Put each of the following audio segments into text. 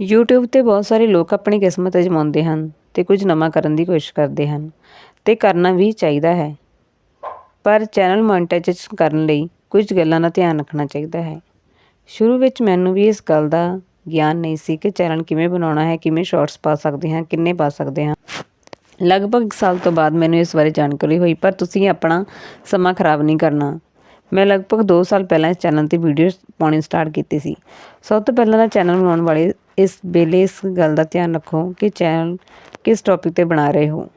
YouTube ਤੇ ਬਹੁਤ ਸਾਰੇ ਲੋਕ ਆਪਣੀ ਕਿਸਮਤ ਅਜ਼ਮਾਉਂਦੇ ਹਨ ਤੇ ਕੁਝ ਨਵਾਂ ਕਰਨ ਦੀ ਕੋਸ਼ਿਸ਼ ਕਰਦੇ ਹਨ ਤੇ ਕਰਨਾ ਵੀ ਚਾਹੀਦਾ ਹੈ। ਪਰ ਚੈਨਲ ਮੋਨਟਾਈਜੇਸ਼ਨ ਕਰਨ ਲਈ ਕੁਝ ਗੱਲਾਂ ਦਾ ਧਿਆਨ ਰੱਖਣਾ ਚਾਹੀਦਾ ਹੈ। ਸ਼ੁਰੂ ਵਿੱਚ ਮੈਨੂੰ ਵੀ ਇਸ ਗੱਲ ਦਾ ਗਿਆਨ ਨਹੀਂ ਸੀ ਕਿ ਚੈਨਲ ਕਿਵੇਂ ਬਣਾਉਣਾ ਹੈ, ਕਿਵੇਂ ਸ਼ਾਰਟਸ ਪਾ ਸਕਦੇ ਹਾਂ, ਕਿੰਨੇ ਪਾ ਸਕਦੇ ਹਾਂ। ਲਗਭਗ ਇੱਕ ਸਾਲ ਤੋਂ ਬਾਅਦ ਮੈਨੂੰ ਇਸ ਬਾਰੇ ਜਾਣਕਾਰੀ ਹੋਈ, ਪਰ ਤੁਸੀਂ ਆਪਣਾ ਸਮਾਂ ਖਰਾਬ ਨਹੀਂ ਕਰਨਾ। ਮੈਂ ਲਗਭਗ 2 ਸਾਲ ਪਹਿਲਾਂ ਇਸ ਚੈਨਲ ਤੇ ਵੀਡੀਓ ਪਾਉਣੀ ਸਟਾਰਟ ਕੀਤੀ ਸੀ। ਸਭ ਤੋਂ ਪਹਿਲਾਂ ਤਾਂ ਚੈਨਲ ਬਣਾਉਣ ਵਾਲੇ ਇਸ ਵੇਲੇ ਇਸ ਗੱਲ ਦਾ ਧਿਆਨ ਰੱਖੋ ਕਿ ਚੈਨਲ ਕਿਸ ਟੌਪਿਕ ਤੇ ਬਣਾ ਰਹੇ ਹੋ।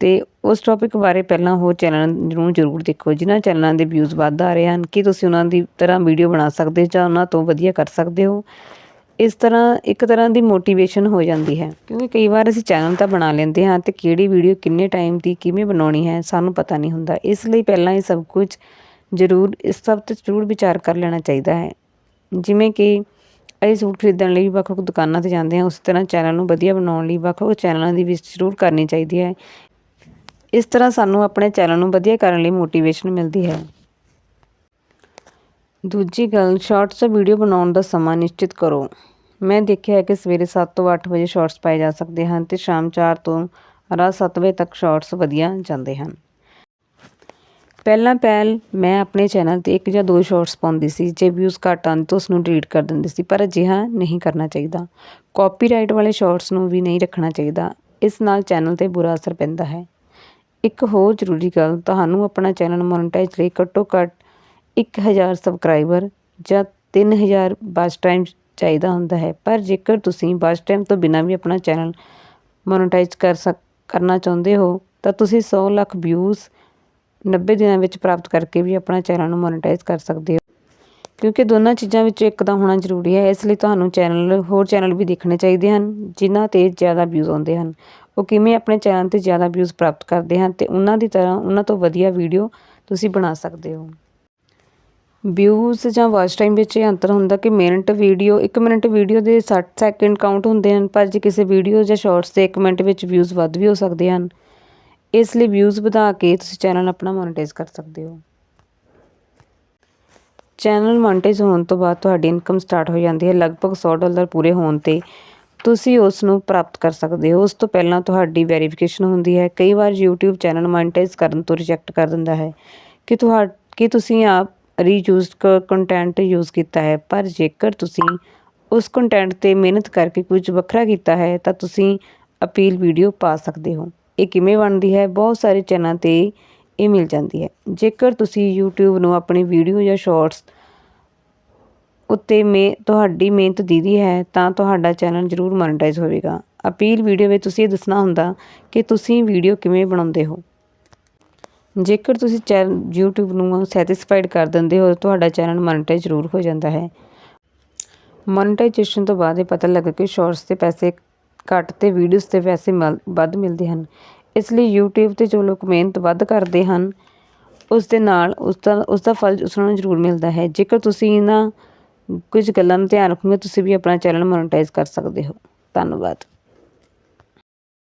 ਤੇ ਉਸ ਟੌਪਿਕ ਬਾਰੇ ਪਹਿਲਾਂ ਹੋਰ ਚੈਨਲ ਨੂੰ ਜ਼ਰੂਰ ਦੇਖੋ, ਜਿਨ੍ਹਾਂ ਚੈਨਲਾਂ ਦੇ ਵਿਊਜ਼ ਵੱਧ ਆ ਰਹੇ ਹਨ, ਕੀ ਤੁਸੀਂ ਉਹਨਾਂ ਦੀ ਤਰ੍ਹਾਂ ਵੀਡੀਓ ਬਣਾ ਸਕਦੇ ਜਾਂ ਉਹਨਾਂ ਤੋਂ ਵਧੀਆ ਕਰ ਸਕਦੇ ਹੋ। ਇਸ ਤਰ੍ਹਾਂ ਇੱਕ ਤਰ੍ਹਾਂ ਦੀ ਮੋਟੀਵੇਸ਼ਨ ਹੋ ਜਾਂਦੀ ਹੈ, ਕਿਉਂਕਿ ਕਈ ਵਾਰ ਅਸੀਂ ਚੈਨਲ ਤਾਂ ਬਣਾ ਲੈਂਦੇ ਹਾਂ ਤੇ ਕਿਹੜੀ ਵੀਡੀਓ ਕਿੰਨੇ ਟਾਈਮ ਦੀ ਕਿਵੇਂ ਬਣਾਉਣੀ ਹੈ ਸਾਨੂੰ ਪਤਾ ਨਹੀਂ ਹੁੰਦਾ। ਇਸ ਲਈ ਪਹਿਲਾਂ ਇਹ ਸਭ ਕੁਝ ਜ਼ਰੂਰ ਇਸ ਸਭ ਤੇ ਜ਼ਰੂਰ ਵਿਚਾਰ ਕਰ ਲੈਣਾ ਚਾਹੀਦਾ ਹੈ। ਜਿਵੇਂ ਕਿ ਅਸੀਂ ਸੂਟ ਖਰੀਦਣ ਲਈ ਵੱਖ ਵੱਖ ਦੁਕਾਨਾਂ ਤੇ ਜਾਂਦੇ ਹਾਂ, ਉਸ ਤਰ੍ਹਾਂ ਚੈਨਲ ਨੂੰ ਵਧੀਆ ਬਣਾਉਣ ਲਈ ਵੱਖ ਵੱਖ ਚੈਨਲਾਂ ਦੀ ਵਿਜ਼ਿਟ ਜ਼ਰੂਰ ਕਰਨੀ ਚਾਹੀਦੀ ਹੈ। ਇਸ ਤਰ੍ਹਾਂ ਸਾਨੂੰ ਆਪਣੇ ਚੈਨਲ ਨੂੰ ਵਧੀਆ ਕਰਨ ਲਈ ਮੋਟੀਵੇਸ਼ਨ ਮਿਲਦੀ ਹੈ। ਦੂਜੀ ਗੱਲ, ਸ਼ਾਰਟਸ ਵੀਡੀਓ ਬਣਾਉਣ ਦਾ ਸਮਾਂ ਨਿਸ਼ਚਿਤ ਕਰੋ। ਮੈਂ ਦੇਖਿਆ ਹੈ ਕਿ ਸਵੇਰੇ 7 ਤੋਂ 8 ਵਜੇ ਸ਼ਾਰਟਸ ਪਾਏ ਜਾ ਸਕਦੇ ਹਨ ਤੇ ਸ਼ਾਮ 4 ਤੋਂ ਰਾਤ 7 ਵਜੇ ਤੱਕ ਸ਼ਾਰਟਸ ਵਧੀਆ ਜਾਂਦੇ ਹਨ। ਪਹਿਲਾਂ ਪਹਿਲ ਮੈਂ ਆਪਣੇ ਚੈਨਲ ਤੇ ਇੱਕ ਜਾਂ ਦੋ ਸ਼ਾਰਟਸ ਪਾਉਂਦੀ ਸੀ, ਜੇ ਵਿਊਜ਼ ਘੱਟ ਆਉਣ ਤਾਂ ਉਸ ਨੂੰ ਡਿਲੀਟ ਕਰ ਦਿੰਦੀ ਸੀ, ਪਰ ਅਜਿਹਾ ਨਹੀਂ ਕਰਨਾ ਚਾਹੀਦਾ। ਕਾਪੀਰਾਈਟ ਵਾਲੇ ਸ਼ਾਰਟਸ ਨੂੰ ਵੀ ਨਹੀਂ ਰੱਖਣਾ ਚਾਹੀਦਾ। ਇਸ ਨਾਲ ਚੈਨਲ ਤੇ ਬੁਰਾ ਅਸਰ ਪੈਂਦਾ ਹੈ। ਇੱਕ ਹੋਰ ਜ਼ਰੂਰੀ ਗੱਲ, ਤੁਹਾਨੂੰ ਆਪਣਾ ਚੈਨਲ ਮੋਨਟਾਈਜ਼ ਲਈ ਘੱਟੋ ਘੱਟ 1000 ਸਬਸਕ੍ਰਾਈਬਰ ਜਾਂ 3000 ਵਾਚ ਟਾਈਮ ਚਾਹੀਦਾ ਹੁੰਦਾ ਹੈ। ਪਰ ਜੇਕਰ ਤੁਸੀਂ ਵਾਚ ਟਾਈਮ ਤੋਂ ਬਿਨਾਂ ਵੀ ਆਪਣਾ ਚੈਨਲ ਮੋਨਟਾਈਜ਼ ਕਰ ਸਕ, ਕਰਨਾ ਚਾਹੁੰਦੇ ਹੋ, ਤਾਂ ਤੁਸੀਂ 100 ਲੱਖ ਵਿਊਜ਼ 90 ਦਿਨਾਂ ਵਿੱਚ ਪ੍ਰਾਪਤ ਕਰਕੇ ਵੀ ਆਪਣਾ ਚੈਨਲ ਨੂੰ ਮੋਨਟਾਈਜ਼ ਕਰ ਸਕਦੇ ਹੋ। ਕਿਉਂਕਿ ਦੋਨਾਂ ਚੀਜ਼ਾਂ ਵਿੱਚੋਂ ਇੱਕ ਤਾਂ ਹੋਣਾ ਜ਼ਰੂਰੀ ਹੈ, ਇਸ ਲਈ ਤੁਹਾਨੂੰ ਚੈਨਲ, ਹੋਰ ਚੈਨਲ ਵੀ ਦੇਖਣੇ ਚਾਹੀਦੇ ਹਨ, ਜਿਨ੍ਹਾਂ ਤੇ ਜ਼ਿਆਦਾ ਵਿਊਜ਼ ਆਉਂਦੇ ਹਨ। ਉਹ ਕਿਵੇਂ ਆਪਣੇ ਚੈਨਲ ਤੇ ਜ਼ਿਆਦਾ ਵਿਊਜ਼ ਪ੍ਰਾਪਤ ਕਰਦੇ ਹਨ ਤੇ ਉਹਨਾਂ ਦੀ ਤਰ੍ਹਾਂ ਉਹਨਾਂ ਤੋਂ ਵਧੀਆ ਵੀਡੀਓ ਤੁਸੀਂ ਬਣਾ ਸਕਦੇ ਹੋ। ਵਿਊਜ਼ ਜਾਂ ਵਾਚ ਟਾਈਮ ਵਿੱਚ ਇਹ ਅੰਤਰ ਹੁੰਦਾ ਕਿ ਮਿੰਟ ਵੀਡੀਓ 1 ਮਿੰਟ ਵੀਡੀਓ ਦੇ 60 ਸੈਕਿੰਡ ਕਾਊਂਟ ਹੁੰਦੇ ਹਨ, ਪਰ ਜੇ ਕਿਸੇ ਵੀਡੀਓ ਜਾਂ ਸ਼ਾਰਟਸ ਦੇ 1 ਮਿੰਟ ਵਿੱਚ ਵਿਊਜ਼ ਵੱਧ ਵੀ ਹੋ ਸਕਦੇ ਹਨ ਇਸ ਲਈ ਵਿਊਜ਼ ਵਧਾ ਕੇ ਤੁਸੀਂ ਚੈਨਲ ਆਪਣਾ ਮੋਨੇਟਾਈਜ਼ ਕਰ ਸਕਦੇ ਹੋ। ਚੈਨਲ ਮੋਨੇਟਾਈਜ਼ ਹੋਣ ਤੋਂ ਬਾਅਦ ਤੁਹਾਡੀ ਇਨਕਮ ਸਟਾਰਟ ਹੋ ਜਾਂਦੀ ਹੈ, ਲਗਭਗ 100 ਡਾਲਰ ਪੂਰੇ ਹੋਣ ਤੇ ਤੁਸੀਂ ਉਸ ਨੂੰ ਪ੍ਰਾਪਤ ਕਰ ਸਕਦੇ ਹੋ। ਉਸ ਤੋਂ ਪਹਿਲਾਂ ਤੁਹਾਡੀ ਵੈਰੀਫਿਕੇਸ਼ਨ ਹੁੰਦੀ ਹੈ। ਕਈ ਵਾਰ YouTube ਚੈਨਲ ਮੋਨੇਟਾਈਜ਼ ਕਰਨ ਤੋਂ ਰਿਜੈਕਟ ਕਰ ਦਿੰਦਾ ਹੈ ਕਿ ਤੁਹਾ, ਕਿ ਤੁਸੀਂ ਆਪ ਰੀਯੂਜ਼ਡ ਕੰਟੈਂਟ ਯੂਜ਼ ਕੀਤਾ ਹੈ, ਪਰ ਜੇਕਰ ਤੁਸੀਂ ਉਸ ਕੰਟੈਂਟ ਤੇ ਮਿਹਨਤ ਕਰਕੇ ਕੁਝ ਵੱਖਰਾ ਕੀਤਾ ਹੈ, ਤਾਂ ਤੁਸੀਂ ਅਪੀਲ ਵੀਡੀਓ ਪਾ ਸਕਦੇ ਹੋ। ਇਹ ਕਿਵੇਂ ਬਣਦੀ ਹੈ, ਬਹੁਤ ਸਾਰੇ ਚੈਨਲਾਂ ਤੇ ਇਹ ਮਿਲ ਜਾਂਦੀ ਹੈ। ਜੇਕਰ ਤੁਸੀਂ YouTube ਨੂੰ ਆਪਣੀ ਵੀਡੀਓ ਜਾਂ ਸ਼ਾਰਟਸ ਉੱਤੇ ਮੇ, ਤੁਹਾਡੀ ਮਿਹਨਤ ਦੀਦੀ ਹੈ, ਤਾਂ ਤੁਹਾਡਾ ਚੈਨਲ ਜ਼ਰੂਰ ਮੋਨੇਟਾਈਜ਼ ਹੋਵੇਗਾ। ਅਪੀਲ ਵੀਡੀਓ ਵਿੱਚ ਤੁਸੀਂ ਇਹ ਦੱਸਣਾ ਹੁੰਦਾ ਕਿ ਤੁਸੀਂ ਵੀਡੀਓ ਕਿਵੇਂ ਬਣਾਉਂਦੇ ਹੋ। ਜੇਕਰ ਤੁਸੀਂ ਚੈਨਲ YouTube ਨੂੰ ਸੈਟੀਸਫਾਈਡ ਕਰ ਦਿੰਦੇ ਹੋ, ਤੁਹਾਡਾ ਚੈਨਲ ਮੋਨੇਟਾਈਜ਼ ਜ਼ਰੂਰ ਹੋ ਜਾਂਦਾ ਹੈ। ਮੋਨੇਟਾਈਜੇਸ਼ਨ ਤੋਂ ਬਾਅਦ ਇਹ ਪਤਾ ਲੱਗਾ ਕਿ ਸ਼ਾਰਟਸ ਤੇ ਪੈਸੇ ਘੱਟ ਤੇ ਵੀਡੀਓਜ਼ ਤੇ ਪੈਸੇ ਵੱਧ ਮਿਲਦੇ ਹਨ। ਇਸ ਲਈ YouTube ਤੇ ਜੋ ਲੋਕ ਮਿਹਨਤ ਵੱਧ ਕਰਦੇ ਹਨ ਉਸ ਦੇ ਨਾਲ ਉਸ ਦਾ ਉਸ ਦਾ ਫਲ ਉਸ ਨੂੰ ਜ਼ਰੂਰ ਮਿਲਦਾ ਹੈ। ਜੇਕਰ ਤੁਸੀਂ ਇਹਨਾਂ ਕੁਝ ਗੱਲਾਂ ਨੂੰ ਧਿਆਨ ਰੱਖੋਗੇ, ਤੁਸੀਂ ਵੀ ਆਪਣਾ ਚੈਨਲ ਮੋਨੇਟਾਈਜ਼ ਕਰ ਸਕਦੇ ਹੋ। ਧੰਨਵਾਦ।